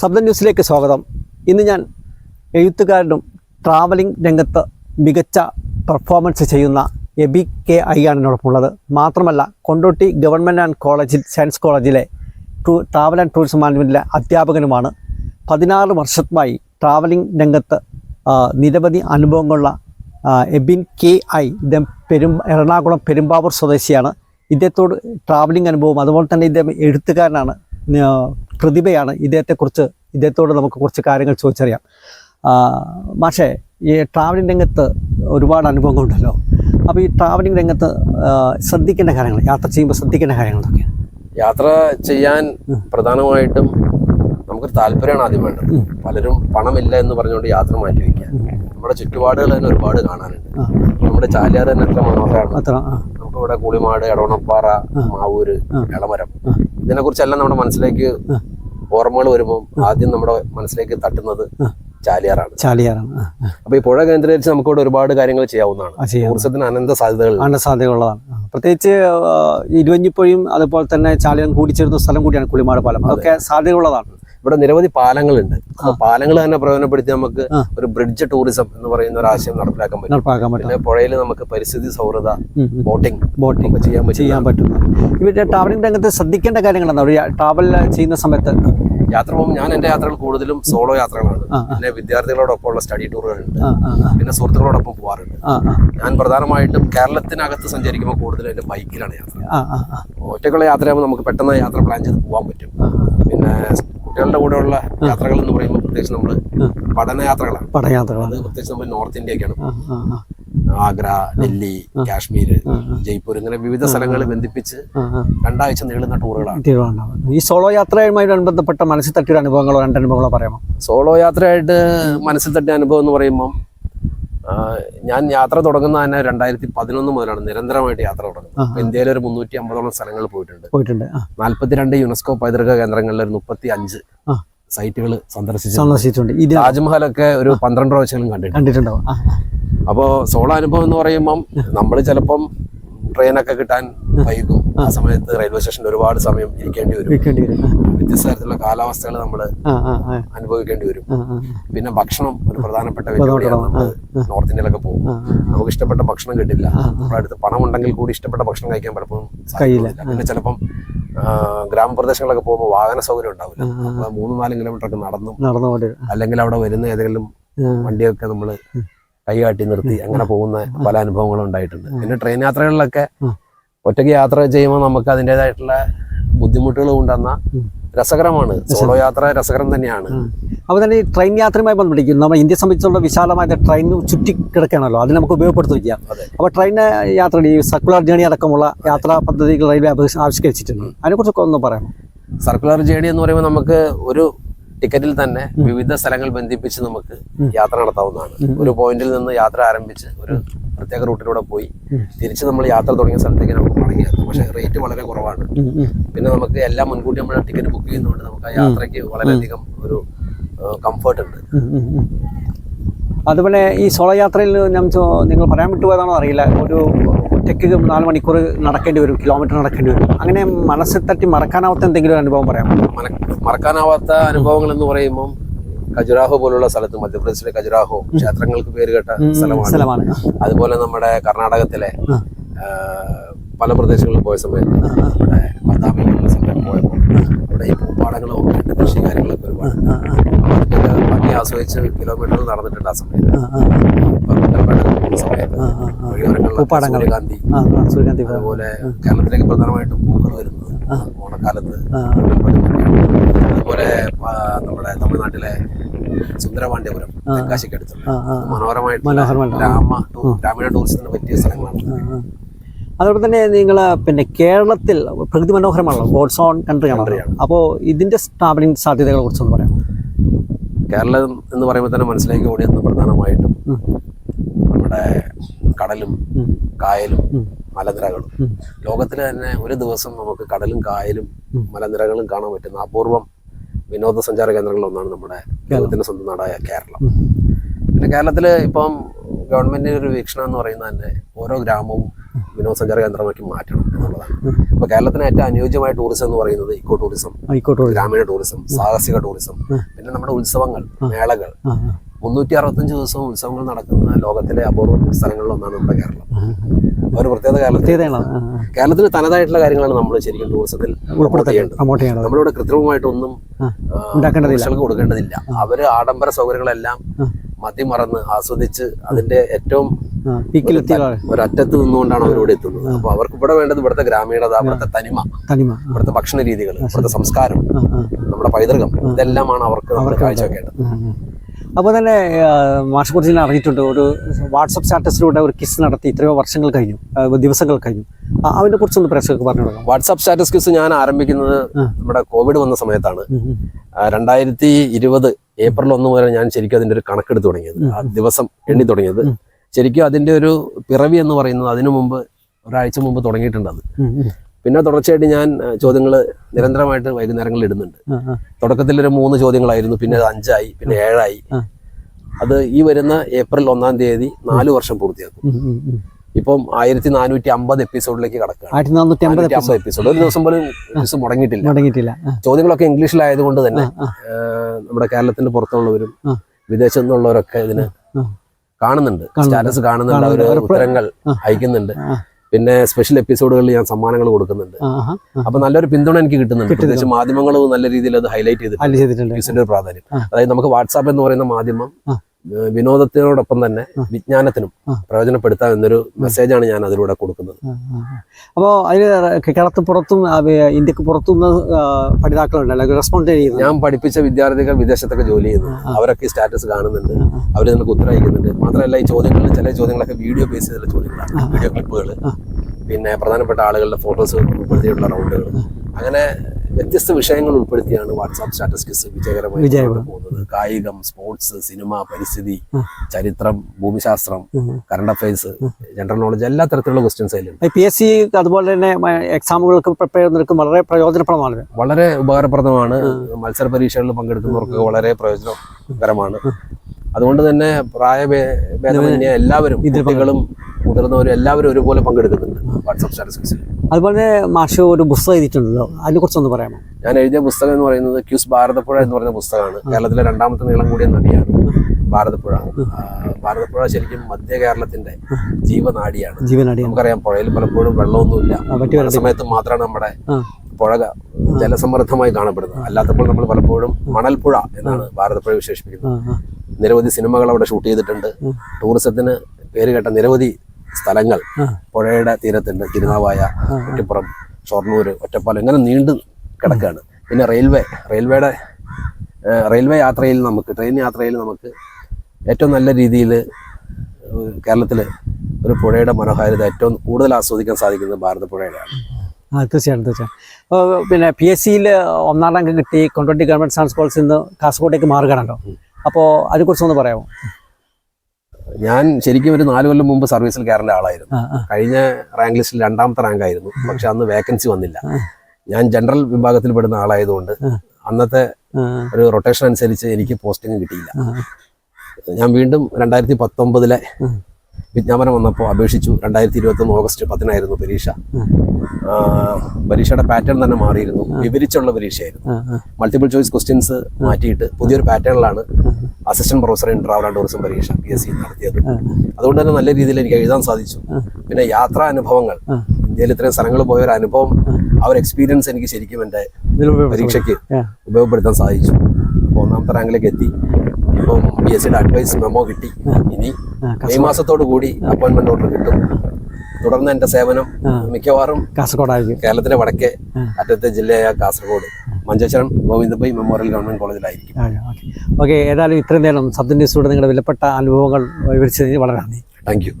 ശബ്ദ ന്യൂസിലേക്ക് സ്വാഗതം. ഇന്ന് ഞാൻ എഴുത്തുകാരനും ട്രാവലിംഗ് രംഗത്ത് മികച്ച പെർഫോമൻസ് ചെയ്യുന്ന എബി കെ ഐ ആണ് എന്നോടൊപ്പമുള്ളത്. മാത്രമല്ല കൊണ്ടോട്ടി ഗവൺമെന്റ് ആൻഡ് കോളേജിൽ സയൻസ് കോളേജിലെ ടൂ ട്രാവൽ ആൻഡ് ടൂറിസം മാനേജ്മെന്റിലെ അധ്യാപകനുമാണ്. പതിനാറ് വർഷമായി ട്രാവലിംഗ് രംഗത്ത് നിരവധി അനുഭവങ്ങളുള്ള എബിൻ കെ ഐ ഇദ്ദേഹം പെരും എറണാകുളം പെരുമ്പാവൂർ സ്വദേശിയാണ്. ഇദ്ദേഹത്തോട് ട്രാവലിംഗ് അനുഭവം അതുപോലെ തന്നെ ഇദ്ദേഹം എഴുത്തുകാരനാണ്. പ്രതിഭയാണ് ഇദ്ദേഹത്തെക്കുറിച്ച് ഇദ്ദേഹത്തോട് നമുക്ക് കുറച്ച് കാര്യങ്ങൾ ചോദിച്ചറിയാം. പക്ഷേ മാഷേ ഈ ട്രാവലിംഗ് രംഗത്ത് ഒരുപാട് അനുഭവങ്ങളുണ്ടല്ലോ അപ്പോൾ ഈ ട്രാവലിംഗ് രംഗത്ത് ശ്രദ്ധിക്കേണ്ട കാര്യങ്ങൾ യാത്ര ചെയ്യുമ്പോൾ ശ്രദ്ധിക്കേണ്ട കാര്യങ്ങൾ യാത്ര ചെയ്യാൻ പ്രധാനമായിട്ടും നമുക്കൊരു താല്പര്യമാണ് ആദ്യം വേണ്ടത്. പലരും പണമില്ല എന്ന് പറഞ്ഞുകൊണ്ട് യാത്ര മാറ്റി വയ്ക്കുക. നമ്മുടെ ചുറ്റുപാടുകൾ തന്നെ ഒരുപാട് കാണാനുണ്ട്. നമ്മുടെ ചാലിയാർ തന്നെ എത്ര മനോഹരമാണ്. നമുക്ക് ഇവിടെ കൂളിമാട് എടവണപ്പാറ മാവൂര് എളമരം. ഇതിനെ കുറിച്ചെല്ലാം നമ്മുടെ മനസ്സിലേക്ക്. ഓർമ്മകൾ വരുമ്പോൾ ആദ്യം നമ്മുടെ മനസ്സിലേക്ക് തട്ടുന്നത്. ചാലിയാറാണ്. ചാലിയാറാണ്. അപ്പൊ ഈ പുഴ കേന്ദ്രീകരിച്ച് നമുക്ക് ഇവിടെ ഒരുപാട് കാര്യങ്ങൾ ചെയ്യാവുന്നതാണ്. ടൂറിസത്തിന് അനന്ത സാധ്യതകൾ. അനന്ത സാധ്യതകളാണ് പ്രത്യേകിച്ച് ഇരുവഞ്ഞിപ്പുഴയും അതുപോലെ തന്നെ ചാലിയം കൂടിച്ചേരുന്ന സ്ഥലം കൂടിയാണ് കുളിമാട് പാലം. അതൊക്കെ സാധ്യതയുള്ളതാണ്. ഇവിടെ നിരവധി പാലങ്ങളുണ്ട്. അപ്പൊ പാലങ്ങൾ തന്നെ പ്രയോജനപ്പെടുത്തി നമുക്ക് ഒരു ബ്രിഡ്ജ് ടൂറിസം എന്ന് പറയുന്ന ഒരു ആശയം നടപ്പിലാക്കാൻ പറ്റും. പിന്നെ പുഴയിൽ നമുക്ക് പരിസ്ഥിതി സൗഹൃദ. ബോട്ടിംഗ് ബോട്ടിംഗ് ചെയ്യാൻ ചെയ്യാൻ പറ്റും ഇവിടെ ട്രാവലിംഗ് രംഗത്ത് ശ്രദ്ധിക്കേണ്ട കാര്യങ്ങൾ എന്താ ട്രാവൽ ചെയ്യുന്ന സമയത്ത്. യാത്ര പോകുമ്പോൾ ഞാൻ എന്റെ യാത്രകൾ കൂടുതലും സോളോ യാത്രകളാണ്. പിന്നെ വിദ്യാർത്ഥികളോടൊപ്പം ഉള്ള സ്റ്റഡി ടൂറുകളുണ്ട് പിന്നെ സുഹൃത്തുക്കളോടൊപ്പം പോകാറുണ്ട് ഞാൻ പ്രധാനമായിട്ടും കേരളത്തിനകത്ത് സഞ്ചരിക്കുമ്പോൾ കൂടുതലും എന്റെ ബൈക്കിലാണ് യാത്ര ഒറ്റക്കുള്ള യാത്രയാകുമ്പോൾ നമുക്ക് പെട്ടെന്ന് യാത്ര പ്ലാൻ ചെയ്ത് പോകാൻ പറ്റും. പിന്നെ കുട്ടികളുടെ കൂടെയുള്ള യാത്രകൾ എന്ന് പറയുമ്പോൾ പ്രത്യേകിച്ച് നമ്മൾ പഠനയാത്രകളാണ്. പഠനയാത്രകളാണ്. പ്രത്യേകിച്ച് നമ്മൾ നോർത്ത് ഇന്ത്യക്കാണ്. ആഗ്ര ഡൽഹി കാശ്മീർ ജയ്പൂർ ഇങ്ങനെ വിവിധ സ്ഥലങ്ങൾ ബന്ധിപ്പിച്ച് രണ്ടാഴ്ച നീളുന്ന ടൂറുകളാണ്. ഈ സോളോ യാത്രയുമായി ബന്ധപ്പെട്ട മനസ്സിൽ തട്ടിയ അനുഭവങ്ങളോ രണ്ടനുഭവങ്ങളോ പറയാമോ? സോളോ യാത്രയായിട്ട് മനസ്സിൽ തട്ടിയ അനുഭവം എന്ന് പറയുമ്പം ആ, ഞാൻ യാത്ര തുടങ്ങുന്ന തന്നെ രണ്ടായിരത്തി പതിനൊന്ന് മുതലാണ്. നിരന്തരമായിട്ട് യാത്ര തുടങ്ങുന്നത്. ഇന്ത്യയിൽ ഒരു മുന്നൂറ്റി അമ്പതോളം സ്ഥലങ്ങൾ പോയിട്ടുണ്ട് പോയിട്ടുണ്ട് നാല്പത്തിരണ്ട് യുനെസ്കോ പൈതൃക കേന്ദ്രങ്ങളിൽ ഒരു മുപ്പത്തി അഞ്ച്. സൈറ്റുകൾ സന്ദർശിച്ചു സന്ദർശിച്ചിട്ടുണ്ട്. ഇത് താജ്മഹലൊക്കെ ഒരു പന്ത്രണ്ട് പ്രാവശ്യങ്ങളും കണ്ടിട്ടുണ്ട്. കണ്ടിട്ടുണ്ടാവും. അപ്പോ അപ്പോൾ സോളോ അനുഭവം എന്ന് പറയുമ്പം നമ്മൾ ചിലപ്പം ട്രെയിനൊക്കെ കിട്ടാൻ വൈകും. ആ. സമയത്ത് റെയിൽവേ സ്റ്റേഷനിൽ ഒരുപാട് സമയം ഇരിക്കേണ്ടി വരും. വ്യത്യസ്ത തരത്തിലുള്ള കാലാവസ്ഥകൾ നമ്മൾ അനുഭവിക്കേണ്ടി വരും. പിന്നെ ഭക്ഷണം ഒരു പ്രധാനപ്പെട്ട വെല്ലുവിളിയാണ് നമ്മൾ നോർത്ത് ഇന്ത്യയിലൊക്കെ പോകും. നമുക്ക് ഇഷ്ടപ്പെട്ട ഭക്ഷണം കിട്ടില്ല. നമ്മുടെ അടുത്ത് പണം ഉണ്ടെങ്കിൽ കൂടി ഇഷ്ടപ്പെട്ട ഭക്ഷണം കഴിക്കാൻ പലപ്പോഴും. പിന്നെ ചിലപ്പം ഗ്രാമപ്രദേശങ്ങളിലൊക്കെ പോകുമ്പോൾ വാഹന സൗകര്യം ഉണ്ടാവില്ല. മൂന്ന് നാല് കിലോമീറ്റർ ഒക്കെ നടന്നും നടന്നു അല്ലെങ്കിൽ അവിടെ വരുന്ന ഏതെങ്കിലും വണ്ടിയൊക്കെ നമ്മൾ കൈകാട്ടി നിർത്തി അങ്ങനെ പോകുന്ന പല അനുഭവങ്ങളും ഉണ്ടായിട്ടുണ്ട്. പിന്നെ ട്രെയിൻ യാത്രകളിലൊക്കെ ഒറ്റയ്ക്ക് യാത്ര ചെയ്യുമ്പോൾ നമുക്ക് അതിന്റെതായിട്ടുള്ള ബുദ്ധിമുട്ടുകൾ കൊണ്ടുവന്ന രസകരമാണ്. സോളോ യാത്ര രസകരം തന്നെയാണ്. അപ്പോൾ തന്നെ ഈ ട്രെയിൻ യാത്രയുമായി ബന്ധപ്പെട്ടിരിക്കും നമ്മൾ ഇന്ത്യയെ സംബന്ധിച്ചുള്ള വിശാലമായ ട്രെയിൻ ചുറ്റി കിടക്കുകയാണല്ലോ. അത് നമുക്ക് ഉപയോഗപ്പെടുത്തി വയ്ക്കാം. അതെ. അപ്പോൾ ട്രെയിൻ യാത്ര ഈ സർക്കുലർ ജേണി അടക്കമുള്ള യാത്രാ പദ്ധതികൾ റെയിൽവേ ആവിഷ്- ആവിഷ്കരിച്ചിട്ടുണ്ട്. അതിനെക്കുറിച്ചൊക്കെ ഒന്ന് പറയാം സർക്കുലർ ജേണി എന്ന് പറയുമ്പോൾ നമുക്ക് ഒരു ടിക്കറ്റിൽ തന്നെ വിവിധ സ്ഥലങ്ങൾ ബന്ധിപ്പിച്ച് നമുക്ക് യാത്ര നടത്താവുന്നതാണ്. ഒരു പോയിന്റിൽ നിന്ന് യാത്ര ആരംഭിച്ച് ഒരു പ്രത്യേക റൂട്ടിലൂടെ പോയി തിരിച്ച് നമ്മൾ യാത്ര തുടങ്ങിയ സ്ഥലത്തേക്ക് നമുക്ക് മടങ്ങിയത് പക്ഷേ റേറ്റ് വളരെ കുറവാണ്. പിന്നെ നമുക്ക് എല്ലാം മുൻകൂട്ടി നമ്മൾ ടിക്കറ്റ് ബുക്ക് ചെയ്യുന്നതുകൊണ്ട് നമുക്ക് ആ യാത്രയ്ക്ക് വളരെയധികം ഒരു കംഫർട്ട് ഉണ്ട്. അതുപോലെ ഈ സോളോ യാത്രയിൽ ഞാൻ നിങ്ങൾ പറയാൻ വിട്ടുപോയതാണോ അറിയില്ല. ഒരു ഒറ്റയ്ക്ക് നാല് മണിക്കൂർ നടക്കേണ്ടി വരും കിലോമീറ്റർ നടക്കേണ്ടി വരും. അങ്ങനെ മനസ്സിൽ തട്ടി മറക്കാനാവാത്ത എന്തെങ്കിലും ഒരു അനുഭവം പറയാം മറക്കാനാവാത്ത അനുഭവങ്ങൾ എന്ന് പറയുമ്പോൾ ഖജുരാഹോ പോലുള്ള സ്ഥലത്ത് മധ്യപ്രദേശിലെ ഖജുരാഹോ ക്ഷേത്രങ്ങൾക്ക് പേര് കേട്ട സ്ഥലമാണ്. അതുപോലെ നമ്മുടെ കർണാടകത്തിലെ പല പ്രദേശങ്ങളിൽ പോയ സമയത്ത് നമ്മുടെ ബദാമി പോലുള്ള പോയപ്പോൾ അവിടെ ഈ പൂപ്പാടങ്ങളും ഒക്കെ ഉണ്ട് കൃഷി കാര്യങ്ങളൊക്കെ ഒരുപാട് ഭംഗി ആസ്വദിച്ച് കിലോമീറ്ററുകൾ നടന്നിട്ടുണ്ട് ആ സമയത്ത്. പൂപ്പാടങ്ങൾ. സൂര്യകാന്തി. സൂര്യകാന്തി അതുപോലെ കേരളത്തിലേക്ക് പ്രധാനമായിട്ടും പൂക്കൾ വരുന്നത് ഓണക്കാലത്ത്. അതുപോലെ നമ്മുടെ തമിഴ്നാട്ടിലെ സുന്ദരപാണ്ഡ്യപുരം തെങ്കാശിക്കടുത്തുള്ള അടുത്തുള്ള മനോഹരമായിട്ട് ഗ്രാമ ഗ്രാമീണ ടൂറിസത്തിന് പറ്റിയ സ്ഥലങ്ങളാണ്. അതോടൊപ്പം തന്നെ നിങ്ങൾ പിന്നെ കേരളത്തിൽ പ്രകൃതി മനോഹരമാണല്ലോ ഗോഡ്സ് ഓൺ കൺട്രി ആണല്ലോ ആണ്. അപ്പോൾ ഇതിന്റെ ട്രാവലിംഗ് സാധ്യതകളെ കുറിച്ചൊന്ന് പറയാം കേരളം എന്ന് പറയുമ്പോൾ തന്നെ മനസ്സിലേക്ക് ഓടിയെന്ന് പ്രധാനമായിട്ടും നമ്മുടെ കടലും കായലും മലനിരകളും. ലോകത്തിലെ ലോകത്തിൽ തന്നെ ഒരു ദിവസം നമുക്ക് കടലും കായലും മലനിരകളും കാണാൻ പറ്റുന്ന അപൂർവം വിനോദസഞ്ചാര കേന്ദ്രങ്ങളൊന്നാണ് നമ്മുടെ കേരളത്തിന്റെ സ്വന്തം നാടായ കേരളം. പിന്നെ കേരളത്തിൽ ഇപ്പം ഗവൺമെന്റിന്റെ ഒരു വീക്ഷണം എന്ന് പറയുന്നത് തന്നെ ഓരോ ഗ്രാമവും വിനോദസഞ്ചാര കേന്ദ്രമാക്കി മാറ്റണം എന്നുള്ളതാണ്. ഇപ്പൊ കേരളത്തിന് ഏറ്റവും അനുയോജ്യമായ ടൂറിസം എന്ന് പറയുന്നത് ഇക്കോ ടൂറിസം ഗ്രാമീണ ടൂറിസം സാഹസിക ടൂറിസം പിന്നെ നമ്മുടെ ഉത്സവങ്ങൾ മേളകൾ. മുന്നൂറ്റി അറുപത്തഞ്ച് ദിവസവും ഉത്സവങ്ങൾ നടക്കുന്ന ലോകത്തിലെ അപൂർവ സ്ഥലങ്ങളിൽ ഒന്നാണ് നമ്മുടെ കേരളം. ഒരു പ്രത്യേക ആ. കേരളത്തിന് തനതായിട്ടുള്ള കാര്യങ്ങളാണ് നമ്മൾ ശരിക്കും ടൂറിസത്തിൽ ഉൾപ്പെടുത്തേണ്ടത് നമ്മളിവിടെ കൃത്രിമമായിട്ടൊന്നും കൊടുക്കേണ്ടതില്ല. അവർ ആഡംബര സൗകര്യങ്ങളെല്ലാം. മതിമറന്ന് ആസ്വദിച്ച് അതിന്റെ ഏറ്റവും ഒരറ്റത്ത് നിന്നുകൊണ്ടാണ് അവരിവിടെ എത്തുന്നത്. അപ്പൊ അവർക്ക് ഇവിടെ വേണ്ടത് ഇവിടുത്തെ ഗ്രാമീണത ഇവിടുത്തെ തനിമ ഇവിടുത്തെ ഭക്ഷണ രീതികൾ ഇവിടുത്തെ സംസ്കാരം. നമ്മുടെ പൈതൃകം ഇതെല്ലാമാണ് അവർക്ക് നമ്മൾ കാഴ്ചവെക്കേണ്ടത്. അപ്പോൾ തന്നെ മാഷ് മാഷെ കുറിച്ച് ഞാൻ അറിഞ്ഞിട്ടുണ്ട്. ഒരു വാട്സപ്പ് സ്റ്റാറ്റസിലൂടെ ഒരു കിസ് നടത്തി ഇത്രയോ വർഷങ്ങൾ കഴിഞ്ഞു ദിവസങ്ങൾ കഴിഞ്ഞു. അതിനെ കുറിച്ചൊന്ന് പ്രേക്ഷകർക്ക് പറഞ്ഞു കൊടുക്കാം. വാട്സപ്പ് സ്റ്റാറ്റസ് കിസ് ഞാൻ ആരംഭിക്കുന്നത് നമ്മുടെ കോവിഡ് വന്ന സമയത്താണ്. രണ്ടായിരത്തി ഇരുപത് ഏപ്രിൽ ഒന്ന് മുതൽ ഞാൻ ശരിക്കും അതിന്റെ ഒരു കണക്കെടുത്ത് തുടങ്ങിയത്. ആ ദിവസം എണ്ണി തുടങ്ങിയത്. ശരിക്കും അതിന്റെ ഒരു പിറവി എന്ന് പറയുന്നത് അതിനു മുമ്പ് ഒരാഴ്ച മുമ്പ് തുടങ്ങിയിട്ടുണ്ട് അത്. പിന്നെ തുടർച്ചയായിട്ട് ഞാൻ ചോദ്യങ്ങൾ നിരന്തരമായിട്ട് വൈകുന്നേരങ്ങളിൽ ഇടുന്നുണ്ട്. തുടക്കത്തിൽ ഒരു മൂന്ന് ചോദ്യങ്ങളായിരുന്നു പിന്നെ അഞ്ചായി പിന്നെ ഏഴായി. അത് ഈ വരുന്ന ഏപ്രിൽ ഒന്നാം തീയതി നാല് വർഷം പൂർത്തിയാക്കും. ഇപ്പം ആയിരത്തി നാനൂറ്റി അമ്പത് എപ്പിസോഡിലേക്ക് കടക്കാം എപ്പിസോഡ്. ഒരു ദിവസം പോലും ക്വിസ് മുടങ്ങിയിട്ടില്ല. മുടങ്ങിയിട്ടില്ല. ചോദ്യങ്ങളൊക്കെ ഇംഗ്ലീഷിലായതുകൊണ്ട് തന്നെ നമ്മുടെ കേരളത്തിന്റെ പുറത്തുള്ളവരും. വിദേശത്തു നിന്നുള്ളവരൊക്കെ ഇതിന് കാണുന്നുണ്ട്. സ്റ്റാറ്റസ് കാണുന്നുണ്ട്. അവർ ഉത്തരങ്ങൾ. അയക്കുന്നുണ്ട്. പിന്നെ സ്പെഷ്യൽ എപ്പിസോഡുകളിൽ ഞാൻ സമ്മാനങ്ങൾ കൊടുക്കുന്നുണ്ട്. അപ്പൊ നല്ലൊരു പിന്തുണ എനിക്ക് കിട്ടുന്നുണ്ട്. പ്രത്യേകിച്ച് മാധ്യമങ്ങളും നല്ല രീതിയിൽ അത് ഹൈലൈറ്റ് ചെയ്തിട്ടുണ്ട്. പ്രാധാന്യം. അതായത് നമുക്ക് വാട്സാപ്പ് എന്ന് പറയുന്ന മാധ്യമം വിനോദത്തിനോടൊപ്പം തന്നെ വിജ്ഞാനത്തിനും. പ്രയോജനപ്പെടുത്താം എന്നൊരു മെസ്സേജാണ് ഞാൻ അതിലൂടെ കൊടുക്കുന്നത്. അപ്പോൾ അതിന് കേരളത്തിന് പുറത്തും ഇന്ത്യയ്ക്ക് പുറത്തും പഠിതാക്കളുണ്ട് അല്ലെങ്കിൽ റെസ്പോണ്ട് ചെയ്യുന്നത് ഞാൻ പഠിപ്പിച്ച വിദ്യാർത്ഥികൾ വിദേശത്തൊക്കെ ജോലി ചെയ്യുന്നു. അവരൊക്കെ ഈ സ്റ്റാറ്റസ് കാണുന്നുണ്ട്. അവർ നമുക്ക് ഉത്തരം അയക്കുന്നുണ്ട് മാത്രമല്ല ഈ ചോദ്യങ്ങളിൽ ചില ചോദ്യങ്ങളൊക്കെ വീഡിയോ ബേസ് ചെയ്തുള്ള ചോദ്യങ്ങളാണ്. വീഡിയോ ക്ലിപ്പുകൾ പിന്നെ പ്രധാനപ്പെട്ട ആളുകളുടെ ഫോട്ടോസ് ഉൾപ്പെടുത്തിയിട്ടുള്ള റൗണ്ടുകൾ അങ്ങനെ വ്യത്യസ്ത വിഷയങ്ങൾ ഉൾപ്പെടുത്തിയാണ് വാട്സാപ്പ് സ്റ്റാറ്റസ് കിസ് വിജയകരമായി വിജയകരം. പോകുന്നത്. കായികം സ്പോർട്സ് സിനിമ പരിസ്ഥിതി ചരിത്രം ഭൂമിശാസ്ത്രം. കറണ്ട് അഫയേഴ്സ് ജനറൽ നോളജ് എല്ലാ തരത്തിലുള്ള ക്വസ്റ്റ്യൻസ് അതിലുണ്ട്. പി എസ് സി അതുപോലെ തന്നെ എക്സാമുകൾക്ക് പ്രിപ്പയർ ചെയ്യുന്നവർക്കും വളരെ പ്രയോജനപ്രദമാണ്. വളരെ ഉപകാരപ്രദമാണ്. മത്സര പരീക്ഷകളിൽ പങ്കെടുക്കുന്നവർക്ക് വളരെ പ്രയോജനകരമാണ്. അതുകൊണ്ട് തന്നെ പ്രായഭേദമന്യേ എല്ലാവരും കുട്ടികളും മുതിർന്നവരും എല്ലാവരും ഒരുപോലെ പങ്കെടുക്കുന്നുണ്ട് വാട്സാപ്പ് സ്റ്റാറ്റസ് ക്വിസിൽ അതുപോലെ തന്നെ മാഷ് ഒരു പുസ്തകം എഴുതിയിട്ടുണ്ടല്ലോ അതിനെ കുറിച്ചൊന്ന് പറയാമോ? ഞാൻ എഴുതിയ പുസ്തകം എന്ന് പറയുന്നത് ക്യൂസ് ഭാരതപ്പുഴ എന്ന് പറയുന്ന പുസ്തകമാണ്. കേരളത്തിലെ രണ്ടാമത്തെ നീളം കൂടിയ നദിയാണ് ഭാരതപ്പുഴ. ഭാരതപ്പുഴ ശരിക്കും മധ്യ കേരളത്തിന്റെ ജീവനാടിയാണ്. ജീവനാടി നമുക്കറിയാം പുഴയിൽ പലപ്പോഴും വെള്ളമൊന്നുമില്ല. സമയത്ത് മാത്രമാണ് നമ്മുടെ. പുഴ ജലസമൃദ്ധമായി കാണപ്പെടുന്നത്. അല്ലാത്തപ്പോൾ നമ്മൾ പലപ്പോഴും മണൽപ്പുഴ എന്നാണ് ഭാരതപ്പുഴ വിശേഷിപ്പിക്കുന്നത്. നിരവധി സിനിമകൾ അവിടെ ഷൂട്ട് ചെയ്തിട്ടുണ്ട്. ടൂറിസത്തിന് പേര് കേട്ട നിരവധി സ്ഥലങ്ങൾ. പുഴയുടെ തീരത്തുണ്ട് തിരുനാവായ കുറ്റിപ്പുറം ഷൊർണൂർ ഒറ്റപ്പാലം ഇങ്ങനെ നീണ്ടു കിടക്കുകയാണ് പിന്നെ റെയിൽവേ റെയിൽവേയുടെ റെയിൽവേ യാത്രയിൽ നമുക്ക് ട്രെയിൻ യാത്രയിൽ നമുക്ക് ഏറ്റവും നല്ല രീതിയിൽ കേരളത്തിൽ ഒരു പുഴയുടെ മനോഹാരിത ഏറ്റവും കൂടുതൽ ആസ്വദിക്കാൻ സാധിക്കുന്നത് ഭാരതപ്പുഴയുടെയാണ് ആ തീർച്ചയായും തീർച്ചയായും പിന്നെ പി എസ് സിയിൽ ഒന്നാം റാങ്ക് കിട്ടി കൊണ്ടോട്ടി ഗവൺമെന്റ് സയൻസ് കോളേജിൽ നിന്ന് കാസർഗോഡേക്ക് മാറുകയാണല്ലോ. അപ്പോൾ അതിനെക്കുറിച്ചൊന്ന് പറയാമോ? ഞാൻ ശരിക്കും ഒരു നാല് കൊല്ലം മുമ്പ് സർവീസിൽ കയറേണ്ട ആളായിരുന്നു. കഴിഞ്ഞ റാങ്ക് ലിസ്റ്റിൽ രണ്ടാമത്തെ റാങ്ക് ആയിരുന്നു. പക്ഷെ അന്ന് വേക്കൻസി വന്നില്ല. ഞാൻ ജനറൽ വിഭാഗത്തിൽ പെടുന്ന ആളായതുകൊണ്ട് അന്നത്തെ ഒരു റൊട്ടേഷൻ അനുസരിച്ച് എനിക്ക് പോസ്റ്റിംഗ് കിട്ടിയില്ല. ഞാൻ വീണ്ടും രണ്ടായിരത്തി പത്തൊമ്പതിലെ. വിജ്ഞാപനം വന്നപ്പോൾ അപേക്ഷിച്ചു രണ്ടായിരത്തി ഇരുപത്തൊന്ന് ഓഗസ്റ്റ് പത്തിനായിരുന്നു പരീക്ഷ. പരീക്ഷയുടെ പാറ്റേൺ തന്നെ മാറിയിരുന്നു. വിവരിച്ചുള്ള പരീക്ഷയായിരുന്നു. മൾട്ടിപ്പിൾ ചോയ്സ് ക്വസ്റ്റ്യൻസ് മാറ്റിയിട്ട് പുതിയൊരു പാറ്റേണിലാണ് assistant professor in travel and tourism പരീക്ഷ പി എസ് സി നടത്തിയത്. അതുകൊണ്ട് തന്നെ നല്ല രീതിയിൽ എനിക്ക് എഴുതാൻ സാധിച്ചു. പിന്നെ യാത്രാ അനുഭവങ്ങൾ. ഇന്ത്യയിൽ ഇത്രയും സ്ഥലങ്ങൾ പോയ ഒരു അനുഭവം ആ. ഒരു എക്സ്പീരിയൻസ് എനിക്ക് ശരിക്കും എന്റെ പരീക്ഷയ്ക്ക് ഉപയോഗപ്പെടുത്താൻ സാധിച്ചു. അപ്പോൾ ഒന്നാമത്തെ റാങ്കിലേക്ക് എത്തി. ഇപ്പം പി എസ് സിയുടെ അഡ്വൈസ് മെമ്മോ കിട്ടി. ഇനി മെയ് മാസത്തോടു കൂടി അപ്പോയിന്റ്മെന്റ് ഓർഡർ കിട്ടും. തുടർന്ന് എന്റെ സേവനം. മിക്കവാറും കാസർഗോഡായിരിക്കും. കേരളത്തിലെ വടക്കേ. അറ്റത്തെ ജില്ലയായ കാസർഗോഡ് മഞ്ചേശ്വരം ഗോവിന്ദഭായ് മെമ്മോറിയൽ ഗവൺമെന്റ് കോളേജിലായിരിക്കും ഓക്കെ. ഏതായാലും ഇത്രയും നേരം സബ് ന്യൂസിലൂടെ നിങ്ങളുടെ വിലപ്പെട്ട അനുഭവങ്ങൾ വിവരിച്ചതിന് വളരെ നന്ദി. Thank you